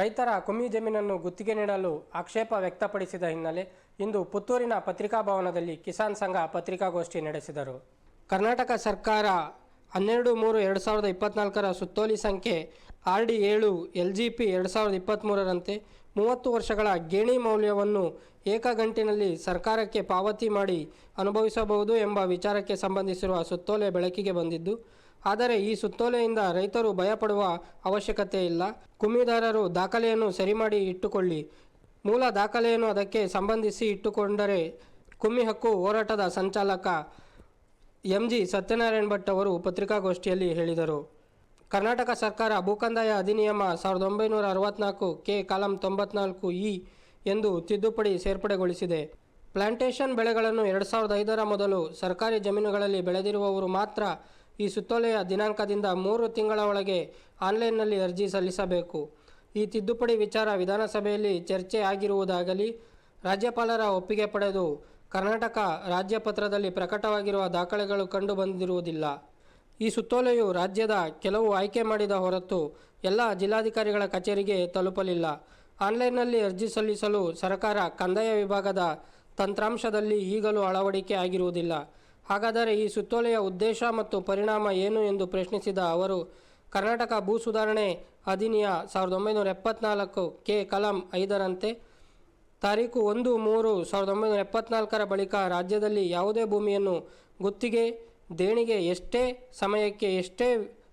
ರೈತರ ಕುಮ್ಮಿ ಜಮೀನನ್ನು ಗುತ್ತಿಗೆ ನೀಡಲು ಆಕ್ಷೇಪ ವ್ಯಕ್ತಪಡಿಸಿದ ಹಿನ್ನೆಲೆ ಇಂದು ಪುತ್ತೂರಿನ ಪತ್ರಿಕಾ ಭವನದಲ್ಲಿ ಕಿಸಾನ್ ಸಂಘ ಪತ್ರಿಕಾಗೋಷ್ಠಿ ನಡೆಸಿದರು. ಕರ್ನಾಟಕ ಸರ್ಕಾರ ಹನ್ನೆರಡು ಮೂರು ಎರಡು ಸಾವಿರದ ಇಪ್ಪತ್ನಾಲ್ಕರ ಸುತ್ತೋಲಿ ಸಂಖ್ಯೆ ಆರ್ ಡಿ ಏಳು ಎಲ್ ಜಿ ಪಿ ಎರಡು ಸಾವಿರದ ಇಪ್ಪತ್ತ್ಮೂರರಂತೆ ಮೂವತ್ತು ವರ್ಷಗಳ ಗೇಣಿ ಮೌಲ್ಯವನ್ನು ಏಕಗಂಟಿನಲ್ಲಿ ಸರ್ಕಾರಕ್ಕೆ ಪಾವತಿ ಮಾಡಿ ಅನುಭವಿಸಬಹುದು ಎಂಬ ವಿಚಾರಕ್ಕೆ ಸಂಬಂಧಿಸಿರುವ ಸುತ್ತೋಲೆ ಬೆಳಕಿಗೆ ಬಂದಿದ್ದು ಆದರೆ ಈ ಸುತ್ತೋಲೆಯಿಂದ ರೈತರು ಭಯಪಡುವ ಅವಶ್ಯಕತೆ ಇಲ್ಲ. ಕುಮ್ಮಿದಾರರು ದಾಖಲೆಯನ್ನು ಸರಿ ಮಾಡಿ ಇಟ್ಟುಕೊಳ್ಳಿ. ಮೂಲ ದಾಖಲೆಯನ್ನು ಅದಕ್ಕೆ ಸಂಬಂಧಿಸಿ ಇಟ್ಟುಕೊಂಡರೆ ಕುಮ್ಮಿ ಹಕ್ಕು ಹೋರಾಟದ ಸಂಚಾಲಕ ಎಂ ಜಿ ಸತ್ಯನಾರಾಯಣ ಭಟ್ ಅವರು ಪತ್ರಿಕಾಗೋಷ್ಠಿಯಲ್ಲಿ ಹೇಳಿದರು. ಕರ್ನಾಟಕ ಸರ್ಕಾರ ಭೂಕಂದಾಯ ಅಧಿನಿಯಮ ಸಾವಿರದ ಒಂಬೈನೂರ ಅರವತ್ನಾಲ್ಕು ಕೆ ಕಾಲಂ ತೊಂಬತ್ನಾಲ್ಕು ಇ ಎಂದು ತಿದ್ದುಪಡಿ ಸೇರ್ಪಡೆಗೊಳಿಸಿದೆ. ಪ್ಲಾಂಟೇಷನ್ ಬೆಳೆಗಳನ್ನು ಎರಡು ಸಾವಿರದ ಐದರ ಮೊದಲು ಸರ್ಕಾರಿ ಜಮೀನುಗಳಲ್ಲಿ ಬೆಳೆದಿರುವವರು ಮಾತ್ರ ಈ ಸುತ್ತೋಲೆಯ ದಿನಾಂಕದಿಂದ ಮೂರು ತಿಂಗಳ ಒಳಗೆ ಆನ್ಲೈನ್ನಲ್ಲಿ ಅರ್ಜಿ ಸಲ್ಲಿಸಬೇಕು. ಈ ತಿದ್ದುಪಡಿ ವಿಚಾರ ವಿಧಾನಸಭೆಯಲ್ಲಿ ಚರ್ಚೆ ಆಗಿರುವುದಾಗಲಿ, ರಾಜ್ಯಪಾಲರ ಒಪ್ಪಿಗೆ ಪಡೆದು ಕರ್ನಾಟಕ ರಾಜ್ಯಪತ್ರದಲ್ಲಿ ಪ್ರಕಟವಾಗಿರುವ ದಾಖಲೆಗಳು ಕಂಡು ಬಂದಿರುವುದಿಲ್ಲ. ಈ ಸುತ್ತೋಲೆಯು ರಾಜ್ಯದ ಕೆಲವು ಆಯ್ಕೆ ಮಾಡಿದ ಹೊರತು ಎಲ್ಲ ಜಿಲ್ಲಾಧಿಕಾರಿಗಳ ಕಚೇರಿಗೆ ತಲುಪಲಿಲ್ಲ. ಆನ್ಲೈನ್ನಲ್ಲಿ ಅರ್ಜಿ ಸಲ್ಲಿಸಲು ಸರ್ಕಾರ ಕಂದಾಯ ವಿಭಾಗದ ತಂತ್ರಾಂಶದಲ್ಲಿ ಈಗಲೂ ಅಳವಡಿಕೆ ಆಗಿರುವುದಿಲ್ಲ. ಹಾಗಾದರೆ ಈ ಸುತ್ತೋಲೆಯ ಉದ್ದೇಶ ಮತ್ತು ಪರಿಣಾಮ ಏನು ಎಂದು ಪ್ರಶ್ನಿಸಿದ ಅವರು, ಕರ್ನಾಟಕ ಭೂ ಸುಧಾರಣೆ ಅಧಿನಿಯ ಸಾವಿರದ ಒಂಬೈನೂರ ಎಪ್ಪತ್ನಾಲ್ಕು ಕೆ ಕಲಂ ಐದರಂತೆ ತಾರೀಕು ಒಂದು ಮೂರು ಸಾವಿರದ ಒಂಬೈನೂರ ಎಪ್ಪತ್ನಾಲ್ಕರ ಬಳಿಕ ರಾಜ್ಯದಲ್ಲಿ ಯಾವುದೇ ಭೂಮಿಯನ್ನು ಗುತ್ತಿಗೆ, ದೇಣಿಗೆ ಎಷ್ಟೇ ಸಮಯಕ್ಕೆ ಎಷ್ಟೇ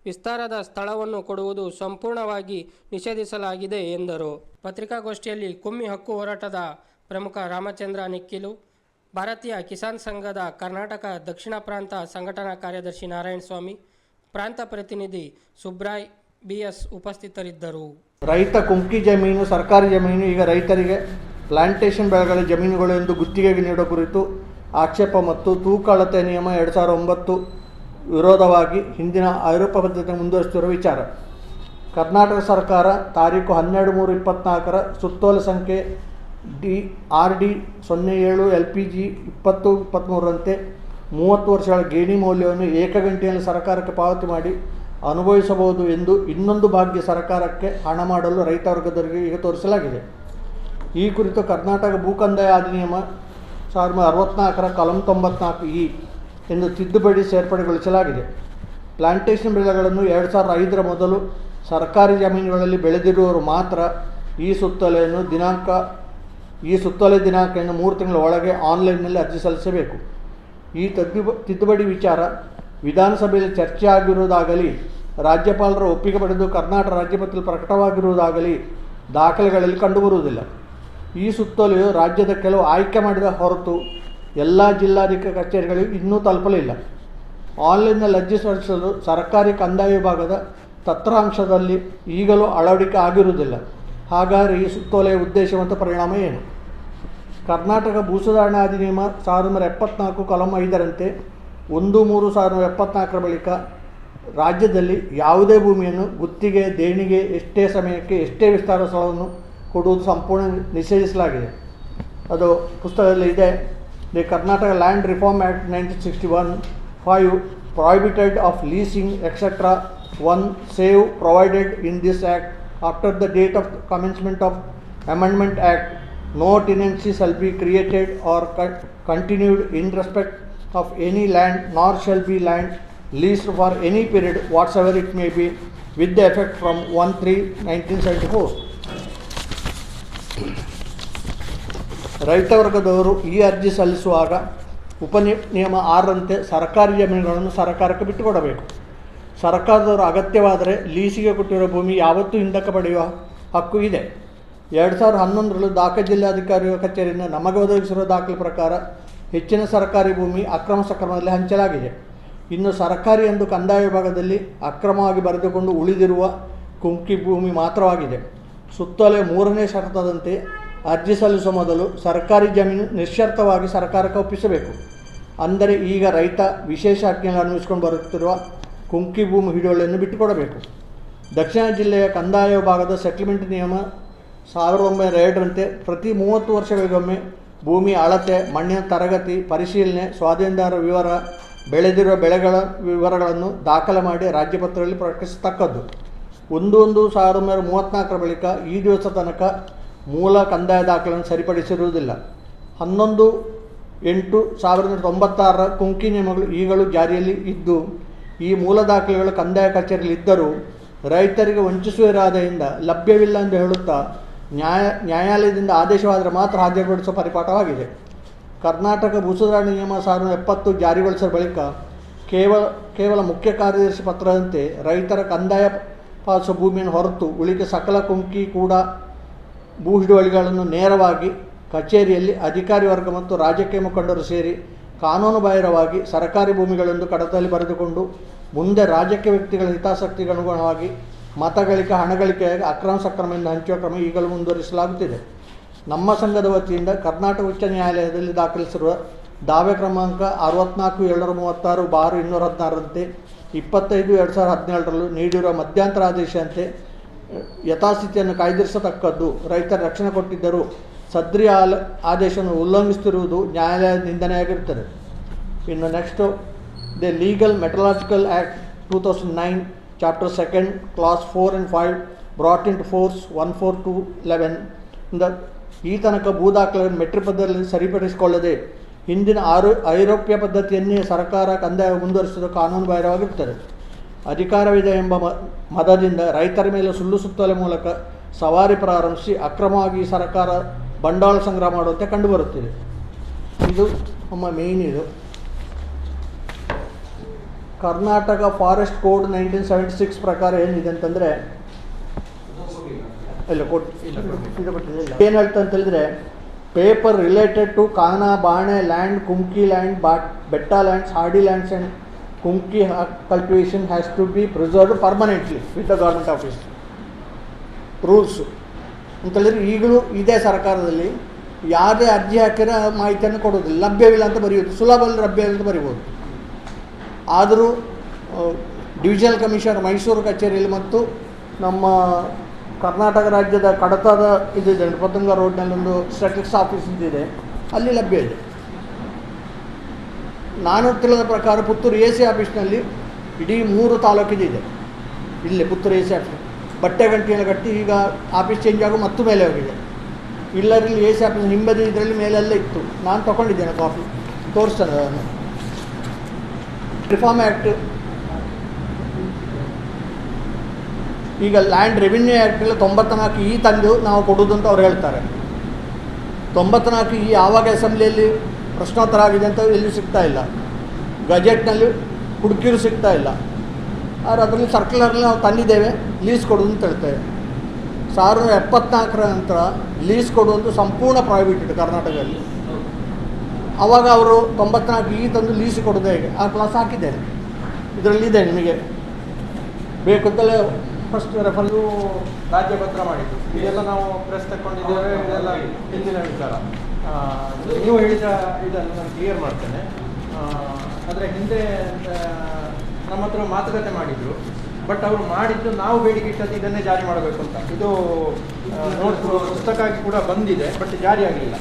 ವಿಸ್ತಾರದ ಸ್ಥಳವನ್ನು ಕೊಡುವುದು ಸಂಪೂರ್ಣವಾಗಿ ನಿಷೇಧಿಸಲಾಗಿದೆ ಎಂದರು. ಪತ್ರಿಕಾಗೋಷ್ಠಿಯಲ್ಲಿ ಕುಮ್ಮಿ ಹಕ್ಕು ಹೋರಾಟದ ಪ್ರಮುಖ ರಾಮಚಂದ್ರ ನಿಕ್ಕಿಲು ಭಾರತೀಯ ಕಿಸಾನ್ ಸಂಘದ ಕರ್ನಾಟಕ ದಕ್ಷಿಣ ಪ್ರಾಂತ ಸಂಘಟನಾ ಕಾರ್ಯದರ್ಶಿ ನಾರಾಯಣ ಸ್ವಾಮಿ ಪ್ರಾಂತ ಪ್ರತಿನಿಧಿ ಸುಬ್ರಾಯ್ ಬಿಎಸ್ ಉಪಸ್ಥಿತರಿದ್ದರು. ರೈತ ಕುಮ್ಕಿ ಜಮೀನು, ಸರ್ಕಾರಿ ಜಮೀನು, ಈಗ ರೈತರಿಗೆ ಪ್ಲಾಂಟೇಷನ್ ಬೆಳೆಗಳ ಜಮೀನುಗಳು ಎಂದು ಗುತ್ತಿಗೆಗೆ ನೀಡುವ ಕುರಿತು ಆಕ್ಷೇಪ ಮತ್ತು ತೂಕ ಅಳತೆ ನಿಯಮ ಎರಡು ಸಾವಿರದ ಒಂಬತ್ತು ವಿರೋಧವಾಗಿ ಹಿಂದಿನ ಐರೋಪ್ಯ ಪದ್ಧತಿ ಮುಂದುವರಿಸುತ್ತಿರುವ ವಿಚಾರ. ಕರ್ನಾಟಕ ಸರ್ಕಾರ ತಾರೀಕು ಹನ್ನೆರಡು ಮೂರು ಇಪ್ಪತ್ನಾಲ್ಕರ ಸುತ್ತೋಲೆ ಸಂಖ್ಯೆ ಡಿ, ಆರ್ ಡಿ ಸೊನ್ನೆ ಏಳು ಎಲ್ ಪಿ ಜಿ ಇಪ್ಪತ್ತು ಇಪ್ಪತ್ತ್ಮೂರರಂತೆ ಮೂವತ್ತು ವರ್ಷಗಳ ಗೇಣಿ ಮೌಲ್ಯವನ್ನು ಏಕಗಂಟೆಯಲ್ಲಿ ಸರ್ಕಾರಕ್ಕೆ ಪಾವತಿ ಮಾಡಿ ಅನುಭವಿಸಬಹುದು ಎಂದು ಇನ್ನೊಂದು ಭಾಗ್ಯ ಸರ್ಕಾರಕ್ಕೆ ಹಣ ಮಾಡಲು ರೈತ ವರ್ಗದವರಿಗೆ ಈಗ ತೋರಿಸಲಾಗಿದೆ. ಈ ಕುರಿತು ಕರ್ನಾಟಕ ಭೂಕಂದಾಯ ಅಧಿನಿಯಮ ಸಾವಿರದ ಅರವತ್ತ್ನಾಲ್ಕರ ಕಲಂ ತೊಂಬತ್ನಾಲ್ಕು ಇ ಎಂದು ತಿದ್ದುಪಡಿ ಸೇರ್ಪಡೆಗೊಳಿಸಲಾಗಿದೆ. ಪ್ಲಾಂಟೇಷನ್ ಬೆಳೆಗಳನ್ನು ಎರಡು ಸಾವಿರದ ಐದರ ಮೊದಲು ಸರ್ಕಾರಿ ಜಮೀನುಗಳಲ್ಲಿ ಬೆಳೆದಿರುವವರು ಮಾತ್ರ ಈ ಸುತ್ತಲೆಯನ್ನು ದಿನಾಂಕ ಈ ಸುತ್ತೋಲೆ ದಿನಾಂಕವನ್ನು ಮೂರು ತಿಂಗಳ ಒಳಗೆ ಆನ್ಲೈನ್ನಲ್ಲಿ ಅರ್ಜಿ ಸಲ್ಲಿಸಬೇಕು. ಈ ತದ್ದು ತಿದ್ದುಪಡಿ ವಿಚಾರ ವಿಧಾನಸಭೆಯಲ್ಲಿ ಚರ್ಚೆ ಆಗಿರುವುದಾಗಲಿ ರಾಜ್ಯಪಾಲರ ಒಪ್ಪಿಗೆ ಪಡೆದು ಕರ್ನಾಟಕ ರಾಜ್ಯಪತ್ರದಲ್ಲಿ ಪ್ರಕಟವಾಗಿರುವುದಾಗಲಿ ದಾಖಲೆಗಳಲ್ಲಿ ಕಂಡುಬರುವುದಿಲ್ಲ. ಈ ಸುತ್ತೋಲೆಯು ರಾಜ್ಯದ ಕೆಲವು ಆಯ್ಕೆ ಮಾಡಿದ ಹೊರತು ಎಲ್ಲ ಜಿಲ್ಲಾಧಿಕಾರಿ ಕಚೇರಿಗಳಿಗೂ ಇನ್ನೂ ತಲುಪಲಿಲ್ಲ. ಆನ್ಲೈನ್ನಲ್ಲಿ ಅರ್ಜಿ ಸಲ್ಲಿಸಲು ಸರ್ಕಾರಿ ಕಂದಾಯ ವಿಭಾಗದ ತತ್ರಾಂಶದಲ್ಲಿ ಈಗಲೂ ಅಳವಡಿಕೆ ಆಗಿರುವುದಿಲ್ಲ. ಹಾಗಾದರೆ ಈ ಸುತ್ತೋಲೆಯ ಉದ್ದೇಶ ಮತ್ತು ಪರಿಣಾಮ ಏನು? ಕರ್ನಾಟಕ ಭೂ ಸುಧಾರಣಾ ಅಧಿನಿಯಮ ಸಾವಿರದ ಒಂಬೈನೂರ ಎಪ್ಪತ್ನಾಲ್ಕು ಕಲಂ ಐದರಂತೆ ಒಂದು ಮೂರು ಸಾವಿರದ ಎಪ್ಪತ್ನಾಲ್ಕರ ಬಳಿಕ ರಾಜ್ಯದಲ್ಲಿ ಯಾವುದೇ ಭೂಮಿಯನ್ನು ಗುತ್ತಿಗೆ, ದೇಣಿಗೆ, ಎಷ್ಟೇ ಸಮಯಕ್ಕೆ, ಎಷ್ಟೇ ವಿಸ್ತಾರ ಸ್ಥಳವನ್ನು ಕೊಡುವುದು ಸಂಪೂರ್ಣ ನಿಷೇಧಿಸಲಾಗಿದೆ. ಅದು ಪುಸ್ತಕದಲ್ಲಿ ಇದೆ. The Karnataka land reform act nineteen sixty one five prohibited of leasing, etcetera one save provided in this act after the date of commencement of Amendment Act, no tenancy shall be created or co- continued in respect of any land nor shall be land leased for any period whatsoever it may be with the effect from 1 3 1974 ರೈತ ವರ್ಗದವರು ಈ ಅರ್ಜಿ ಸಲ್ಲಿಸುವಾಗ ಉಪನಿ ನಿಯಮ ಆರರಂತೆ ಸರ್ಕಾರಿ ಜಮೀನುಗಳನ್ನು ಸರ್ಕಾರಕ್ಕೆ ಬಿಟ್ಟುಕೊಡಬೇಕು ಸರ್ಕಾರದವರು ಅಗತ್ಯವಾದರೆ ಲೀಸಿಗೆ ಕೊಟ್ಟಿರುವ ಭೂಮಿ ಯಾವತ್ತೂ ಹಿಂದಕ್ಕೆ ಪಡೆಯುವ ಹಕ್ಕು ಇದೆ. ಎರಡು ಸಾವಿರದ ಹನ್ನೊಂದರಲ್ಲಿ ದಾಖಲೆ ಜಿಲ್ಲಾಧಿಕಾರಿ ಕಚೇರಿಯಿಂದ ನಮಗೆ ಒದಗಿಸಿರೋ ದಾಖಲೆ ಪ್ರಕಾರ ಹೆಚ್ಚಿನ ಸರ್ಕಾರಿ ಭೂಮಿ ಅಕ್ರಮ ಸಕ್ರಮದಲ್ಲಿ ಹಂಚಲಾಗಿದೆ. ಇನ್ನು ಸರ್ಕಾರಿ ಎಂದು ಕಂದಾಯ ವಿಭಾಗದಲ್ಲಿ ಅಕ್ರಮವಾಗಿ ಬರೆದುಕೊಂಡು ಉಳಿದಿರುವ ಕುಂಕಿ ಭೂಮಿ ಮಾತ್ರವಾಗಿದೆ. ಸುತ್ತಲೇ ಮೂರನೇ ಷರತ್ತದಂತೆ ಅರ್ಜಿ ಸಲ್ಲಿಸುವ ಮೊದಲು ಸರ್ಕಾರಿ ಜಮೀನು ನಿಶ್ಚರ್ಥವಾಗಿ ಸರ್ಕಾರಕ್ಕೆ ಒಪ್ಪಿಸಬೇಕು. ಅಂದರೆ ಈಗ ರೈತ ವಿಶೇಷ ಆಜ್ಞೆಗಳನ್ನು ಅನ್ವಯಿಸ್ಕೊಂಡು ಬರುತ್ತಿರುವ ಕುಂಕಿ ಭೂಮಿ ಹಿಡುವಳಿಯನ್ನು ಬಿಟ್ಟುಕೊಡಬೇಕು. ದಕ್ಷಿಣ ಜಿಲ್ಲೆಯ ಕಂದಾಯ ವಿಭಾಗದ ಸೆಟ್ಲ್ಮೆಂಟ್ ನಿಯಮ ಸಾವಿರದ ಒಂಬೈನೂರ ಎರಡರಂತೆ ಪ್ರತಿ ಮೂವತ್ತು ವರ್ಷಗಳಿಗೊಮ್ಮೆ ಭೂಮಿ ಅಳತೆ, ಮಣ್ಣಿನ ತರಗತಿ, ಪರಿಶೀಲನೆ, ಸ್ವಾಧೀನದಾರ ವಿವರ, ಬೆಳೆದಿರುವ ಬೆಳೆಗಳ ವಿವರಗಳನ್ನು ದಾಖಲೆ ಮಾಡಿ ರಾಜ್ಯಪತ್ರದಲ್ಲಿ ಪ್ರಕಟಿಸತಕ್ಕದ್ದು. ಒಂದು ಒಂದು ಸಾವಿರದ ಒಂಬೈನೂರ ಮೂವತ್ತ್ನಾಲ್ಕರ ಬಳಿಕ ಈ ದಿವಸ ತನಕ ಮೂಲ ಕಂದಾಯ ದಾಖಲೆಯನ್ನು ಸರಿಪಡಿಸಿರುವುದಿಲ್ಲ. ಹನ್ನೊಂದು ಎಂಟು ಸಾವಿರದ ತೊಂಬತ್ತಾರರ ಕುಂಕಿ ನಿಯಮಗಳು ಈಗಲೂ ಜಾರಿಯಲ್ಲಿ ಇದ್ದು ಈ ಮೂಲ ದಾಖಲೆಗಳು ಕಂದಾಯ ಕಚೇರಿಯಲ್ಲಿ ಇದ್ದರೂ ರೈತರಿಗೆ ವಂಚಿಸುವಿರಾದೆಯಿಂದ ಲಭ್ಯವಿಲ್ಲ ಎಂದು ಹೇಳುತ್ತಾ ನ್ಯಾಯ, ನ್ಯಾಯಾಲಯದಿಂದ ಆದೇಶವಾದರೆ ಮಾತ್ರ ಹಾಜರುಪಡಿಸುವ ಪರಿಪಾಠವಾಗಿದೆ. ಕರ್ನಾಟಕ ಭೂಸುಧಾರಣೆ ನಿಯಮ ಸಾವಿರದ ಎಪ್ಪತ್ತು ಜಾರಿಗೊಳಿಸಿದ ಬಳಿಕ ಕೇವಲ ಕೇವಲ ಮುಖ್ಯ ಕಾರ್ಯದರ್ಶಿ ಪತ್ರದಂತೆ ರೈತರ ಕಂದಾಯ ಪಾಲಿಸುವ ಭೂಮಿಯನ್ನು ಹೊರತು ಉಳಿದ ಸಕಲ ಕುಂಕಿ ಕೂಡ ಭೂ ಹಿಡುವಳಿಗಳನ್ನು ನೇರವಾಗಿ ಕಚೇರಿಯಲ್ಲಿ ಅಧಿಕಾರಿ ವರ್ಗ ಮತ್ತು ರಾಜಕೀಯ ಮುಖಂಡರು ಸೇರಿ ಕಾನೂನುಬಾಹಿರವಾಗಿ ಸರ್ಕಾರಿ ಭೂಮಿಗಳೆಂದು ಕಡತದಲ್ಲಿ ಬರೆದುಕೊಂಡು ಮುಂದೆ ರಾಜಕೀಯ ವ್ಯಕ್ತಿಗಳ ಹಿತಾಸಕ್ತಿಗೆ ಅನುಗುಣವಾಗಿ ಮತಗಳಿಕೆ ಹಣಗಳಿಕೆಯಾಗಿ ಅಕ್ರಮ ಸಕ್ರಮದಿಂದ ಹಂಚುವ ಕ್ರಮ ಈಗಲೂ ಮುಂದುವರಿಸಲಾಗುತ್ತಿದೆ. ನಮ್ಮ ಸಂಘದ ವತಿಯಿಂದ ಕರ್ನಾಟಕ ಉಚ್ಚ ನ್ಯಾಯಾಲಯದಲ್ಲಿ ದಾಖಲಿಸಿರುವ ದಾವೆ ಕ್ರಮಾಂಕ ಅರವತ್ನಾಲ್ಕು ಏಳ್ನೂರ ಮೂವತ್ತಾರು, ಬಾರು ಇನ್ನೂರ ಹದಿನಾರರಂತೆ ಇಪ್ಪತ್ತೈದು, ಎರಡು ಸಾವಿರದ ಹದಿನೇಳರಲ್ಲೂ ನೀಡಿರುವ ಮಧ್ಯಂತರ ಆದೇಶದಂತೆ ಯಥಾಸ್ಥಿತಿಯನ್ನು ಕಾಯ್ದಿರಿಸತಕ್ಕದ್ದು ರೈತರ ರಕ್ಷಣೆ ಕೊಟ್ಟಿದ್ದರೂ ಸದ್ರಿ ಆಲ, ಆದೇಶವನ್ನು ಉಲ್ಲಂಘಿಸುತ್ತಿರುವುದು ನ್ಯಾಯಾಲಯದ ನಿಂದನೆಯಾಗಿರುತ್ತದೆ ಇನ್ನು next the legal metallurgical act two thousand nine chapter second class four and five brought in to force one four two eleven ಇಂದ ಈ ತನಕ ಭೂ ದಾಖಲೆಯನ್ನು ಮೆಟ್ರಿಕ್ ಪದ್ಧತಿಯಲ್ಲಿ ಸರಿಪಡಿಸಿಕೊಳ್ಳದೆ ಹಿಂದಿನ ಆರೋ, ಐರೋಪ್ಯ ಪದ್ಧತಿಯನ್ನೇ ಸರ್ಕಾರ ಕಂದಾಯ ಮುಂದುವರಿಸಿದ ಕಾನೂನು ಬಾಹಿರವಾಗಿರುತ್ತದೆ. ಅಧಿಕಾರವಿದೆ ಎಂಬ ಮದದಿಂದ ರೈತರ ಮೇಲೆ ಸುಳ್ಳು ಸುತ್ತಲೆ ಮೂಲಕ ಸವಾರಿ ಪ್ರಾರಂಭಿಸಿ ಅಕ್ರಮವಾಗಿ ಸರ್ಕಾರ ಬಂಡವಾಳ ಸಂಗ್ರಹ ಮಾಡುವಂತೆ ಕಂಡುಬರುತ್ತಿದೆ ಇದು ನಮ್ಮ ಮೇಯ್ನ್ ಇದು. Karnataka forest code nineteen seventy six ಪ್ರಕಾರ ಏನಿದೆ ಅಂತಂದರೆ, ಇಲ್ಲ ಕೊಟ್ಟು ಏನು ಹೇಳ್ತಾ ಹೇಳಿದ್ರೆ paper related to kana bane land kumki land but betta lands hardy lands and kumki cultivation has to be preserved permanently with the government office rules ಅಂತೇಳಿದ್ರೆ ಈಗಲೂ ಇದೇ ಸರ್ಕಾರದಲ್ಲಿ ಯಾರೇ ಅರ್ಜಿ ಹಾಕಿದ್ರೆ ಆ ಮಾಹಿತಿಯನ್ನು ಕೊಡೋದಿಲ್ಲ ಲಭ್ಯವಿಲ್ಲ ಅಂತ ಬರೆಯೋದು ಸುಲಭದಲ್ಲಿ ಲಭ್ಯ ಅಂತ ಬರಿಬೋದು. ಆದರೂ ಡಿವಿಷನಲ್ ಕಮಿಷನರ್ ಮೈಸೂರು ಕಚೇರಿಯಲ್ಲಿ ಮತ್ತು ನಮ್ಮ ಕರ್ನಾಟಕ ರಾಜ್ಯದ ಕಡತದ ಇದಿದೆ ಪತಂಗ ರೋಡ್ನಲ್ಲೊಂದು ಸ್ಟ್ಯಾಟಿಕ್ಸ್ ಆಫೀಸ್ ಇದೆ. ಅಲ್ಲಿ ಲಭ್ಯ ಇದೆ. ನಾನು ತಿಳಿದ ಪ್ರಕಾರ ಪುತ್ತೂರು ಎ ಸಿ ಆಫೀಸ್ನಲ್ಲಿ ಇಡೀ ಮೂರು ತಾಲೂಕಿದೆ ಇಲ್ಲಿ ಪುತ್ತೂರು ಎ ಸಿ ಆಫೀಸ್. ಬಟ್ಟೆ ಗಂಟೆಯನ್ನು ಕಟ್ಟಿ ಈಗ ಆಫೀಸ್ ಚೇಂಜ್ ಆಗೋ ಮತ್ತು ಮೇಲೆ ಹೋಗಿದೆ. ಇಲ್ಲರಲ್ಲಿ ಎ ಸಿ ಆಫೀಸ್ ಹಿಂಬದಿ ಇದರಲ್ಲಿ ಮೇಲೆಲ್ಲ ಇತ್ತು. ನಾನು ತೊಗೊಂಡಿದ್ದೇನೆ ಕಾಫಿ. ತೋರಿಸ್ತಾನೆ ಅದನ್ನು. ರಿಫಾರ್ಮ್ ಆ್ಯಕ್ಟ್ ಈಗ ಲ್ಯಾಂಡ್ ರೆವಿನ್ಯೂ ಆ್ಯಕ್ಟಲ್ಲಿ ತೊಂಬತ್ನಾಲ್ಕು ಈ ತಂದು ನಾವು ಕೊಡೋದು ಅಂತ ಅವ್ರು ಹೇಳ್ತಾರೆ. ತೊಂಬತ್ನಾಲ್ಕು ಈ ಯಾವಾಗ ಅಸೆಂಬ್ಲಿಯಲ್ಲಿ ಪ್ರಶ್ನೋತ್ತರ ಆಗಿದೆ ಅಂತ ಎಲ್ಲಿ ಸಿಗ್ತಾ ಇಲ್ಲ. ಗಜೆಟ್ನಲ್ಲಿ ಹುಡುಕಿರು ಸಿಗ್ತಾ ಇಲ್ಲ. ಆದರೆ ಅದರಲ್ಲಿ ಸರ್ಕ್ಯುಲರ್ಲಿ ನಾವು ತಂದಿದ್ದೇವೆ ಲೀಸ್ ಕೊಡು ಅಂತ ಹೇಳ್ತೇವೆ ಸಾವಿರದ ಎಪ್ಪತ್ನಾಲ್ಕರ ನಂತರ ಲೀಸ್ ಕೊಡುವಂಥ ಸಂಪೂರ್ಣ ಪ್ರಾಹಿಬಿಟೆಡ್ ಕರ್ನಾಟಕದಲ್ಲಿ. ಆವಾಗ ಅವರು ತೊಂಬತ್ನಾಲ್ಕು ಈ ತಂದು ಲೀಸ್ ಕೊಡೋದು ಹೇಗೆ? ಆ ಕ್ಲಾಸ್ ಹಾಕಿದ್ದೇನೆ. ಇದರಲ್ಲಿದೆ ನಿಮಗೆ. ಬೇಕು ಅಂತಲೇ ಫಸ್ಟ್ ರೆಫರ್ ರಾಜ್ಯ ಪತ್ರ ಮಾಡಿದ್ದು. ಇದೆಲ್ಲ ನಾವು ಪ್ರೆಸ್ ತಗೊಂಡಿದ್ದೇವೆ ಇದೆಲ್ಲ ಹಿಂದಿನ ವಿಚಾರ. ನೀವು ಹೇಳಿದ ಇದನ್ನು ನಾನು ಕ್ಲಿಯರ್ ಮಾಡ್ತೇನೆ. ಆದರೆ ಹಿಂದೆ ನಮ್ಮ ಹತ್ರ ಮಾತುಕತೆ ಮಾಡಿದ್ರು. ಬಟ್ ಅವರು ಮಾಡಿದ್ದು ನಾವು ಬೇಡಿಕೆ ಇಟ್ಟದ್ದು ಇದನ್ನೇ ಜಾರಿ ಮಾಡಬೇಕು ಅಂತ. ಇದು ನೋಟ್ ಪುಸ್ತಕ ಆಗಿ ಕೂಡ ಬಂದಿದೆ ಬಟ್ ಜಾರಿ ಆಗಲಿಲ್ಲ.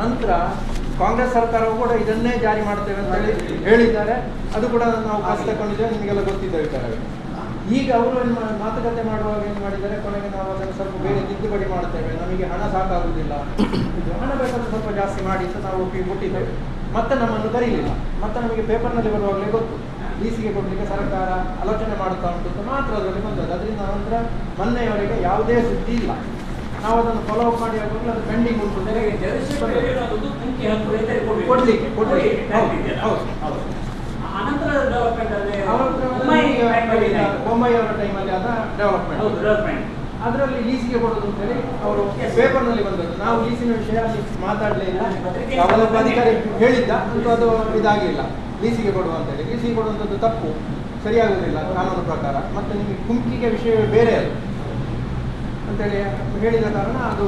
ನಂತರ ಕಾಂಗ್ರೆಸ್ ಸರ್ಕಾರವು ಕೂಡ ಇದನ್ನೇ ಜಾರಿ ಮಾಡ್ತೇವೆ ಅಂತ ಹೇಳಿ ಹೇಳಿದ್ದಾರೆ. ಅದು ಕೂಡ ನಾವು ಕಾಸು ತಗೊಂಡಿದ್ದೇವೆ ನಿಮಗೆಲ್ಲ ಗೊತ್ತಿದ್ದ ವಿಚಾರವೇ ಈಗ ಅವರು ಏನು ಮಾತುಕತೆ ಮಾಡುವಾಗ ಏನು ಮಾಡಿದ್ದಾರೆ? ಕೊನೆಗೆ ನಾವು ಅದನ್ನು ಸ್ವಲ್ಪ ಬೇರೆ ತಿದ್ದುಪಡಿ ಮಾಡ್ತೇವೆ ನಮಗೆ ಹಣ ಸಾಕಾಗುವುದಿಲ್ಲ. ಹಣ ಬೇಕಾದ್ರೆ ಸ್ವಲ್ಪ ಜಾಸ್ತಿ ಮಾಡಿ ಅಂತ ನಾವು ಒಪ್ಪಿಗೆ ಕೊಟ್ಟಿದ್ದೇವೆ. ಮತ್ತೆ ನಮ್ಮನ್ನು ಕರೀಲಿಲ್ಲ. ಮತ್ತೆ ನಮಗೆ ಪೇಪರ್ನಲ್ಲಿ ಬರುವಾಗಲೇ ಗೊತ್ತು. ಲೀಸಿಗೆ ಕೊಡಲಿಕ್ಕೆ ಸರ್ಕಾರ ಆಲೋಚನೆ ಮಾಡುತ್ತಾ ಉಂಟು ಅಂತ ಮಾತ್ರ ಅದರಲ್ಲಿ ಬಂದದ್ದು. ಅದರಿಂದ ನಂತರ ಮೊನ್ನೆಯವರೆಗೆ ಯಾವುದೇ ಸುದ್ದಿ ಇಲ್ಲ. ನಾವು ಅದನ್ನು ಫಾಲೋ ಅಪ್ ಮಾಡಿ ಆಗುವಾಗಲೂ ಅದು ಪೆಂಡಿಂಗ್ ಉಂಟು. ಕೊಡ್ಲಿಕ್ಕೆ ಕೊಡ್ಲಿಕ್ಕೆ ಹೌದು ಹೌದು. ಬೊಮ್ಮಾಯಿ ಅವರ ಟೈಮಲ್ಲಿ ಅದ ಡೆವಲಪ್ಮೆಂಟ್ ಅದರಲ್ಲಿ ಲೀಸಿಗೆ ಕೊಡೋದು ಅಂತೇಳಿ ಅವರು ಪೇಪರ್ನಲ್ಲಿ ಬಂದದ್ದು. ನಾವು ಲೀಸಿನ ವಿಷಯ ಮಾತಾಡಲೇ ಇಲ್ಲ. ಅಧಿಕಾರಿ ಹೇಳಿದ್ದ ಅಂತೂ ಅದು ಇದಾಗಿಲ್ಲ. ಲೀಸಿಗೆ ಕೊಡುವ ಅಂತೇಳಿ ಲೀಸಿಗೆ ಕೊಡುವಂಥದ್ದು ತಪ್ಪು. ಸರಿಯಾಗುವುದಿಲ್ಲ ಕಾನೂನು ಪ್ರಕಾರ. ಮತ್ತು ನಿಮಗೆ ಕುಂಕಿಗೆ ವಿಷಯ ಬೇರೆ ಅದು. ಅಂತೇಳಿ ಹೇಳಿದ ಕಾರಣ ಅದು